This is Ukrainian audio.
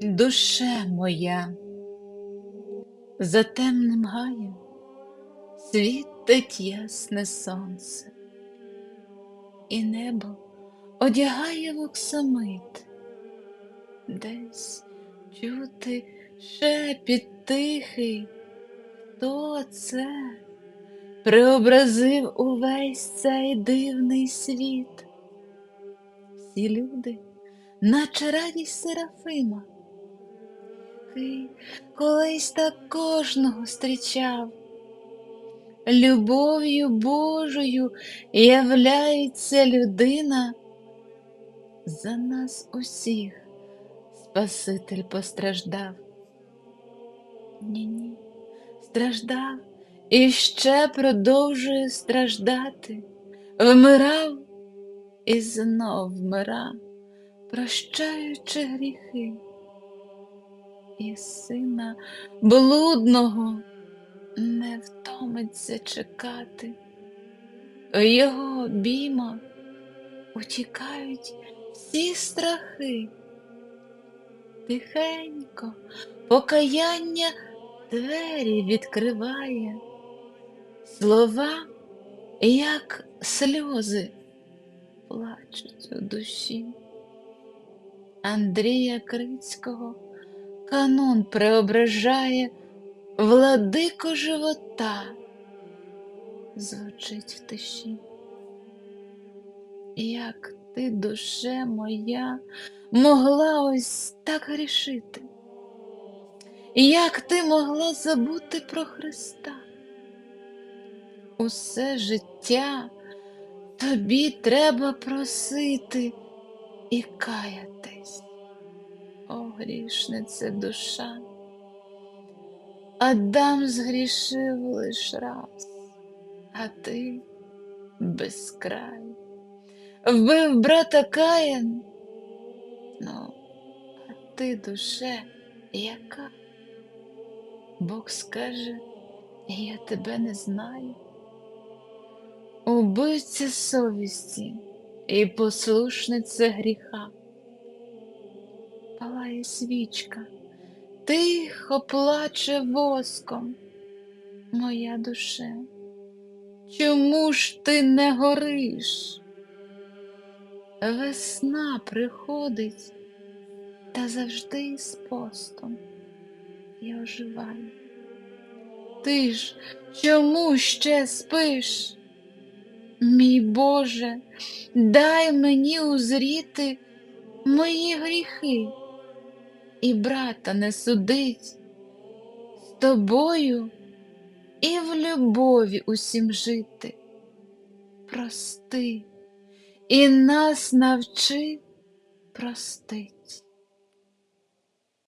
Душе моя, за темним гаєм світить ясне сонце, і небо одягає в оксамит, десь чути шепіт тихий, хто це преобразив увесь цей дивний світ. Всі люди, наче радість Серафима. Ти колись так кожного зустрічав. Любов'ю Божою являється людина. За нас усіх Спаситель постраждав. Ні-ні, страждав і ще продовжує страждати, вмирав і знов вмирав, прощаючи гріхи і сина блудного не втомиться чекати. В його обіймах утікають всі страхи. Тихенько покаяння двері відкриває, слова, як сльози, плачуть у душі. Андрія Крицького канон преображає владико живота, звучить в тиші. Як ти, душе моя, могла ось так грішити? Як ти могла забути про Христа? Усе життя тобі треба просити і каятись. О, грішниця душа, Адам згрішив лиш раз, а ти безкрай. Вбив брата Каїн, ну, а ти, душе, яка? Бог скаже, я тебе не знаю. Убивця совісті і послушниця гріха палає свічка, тихо плаче воском, моя душе, чому ж ти не гориш? Весна приходить та завжди з постом я оживаю. Ти ж чому ще спиш? Мій Боже, дай мені узріти мої гріхи і брата не судить з тобою і в любові усім жити. Прости і нас навчи простить.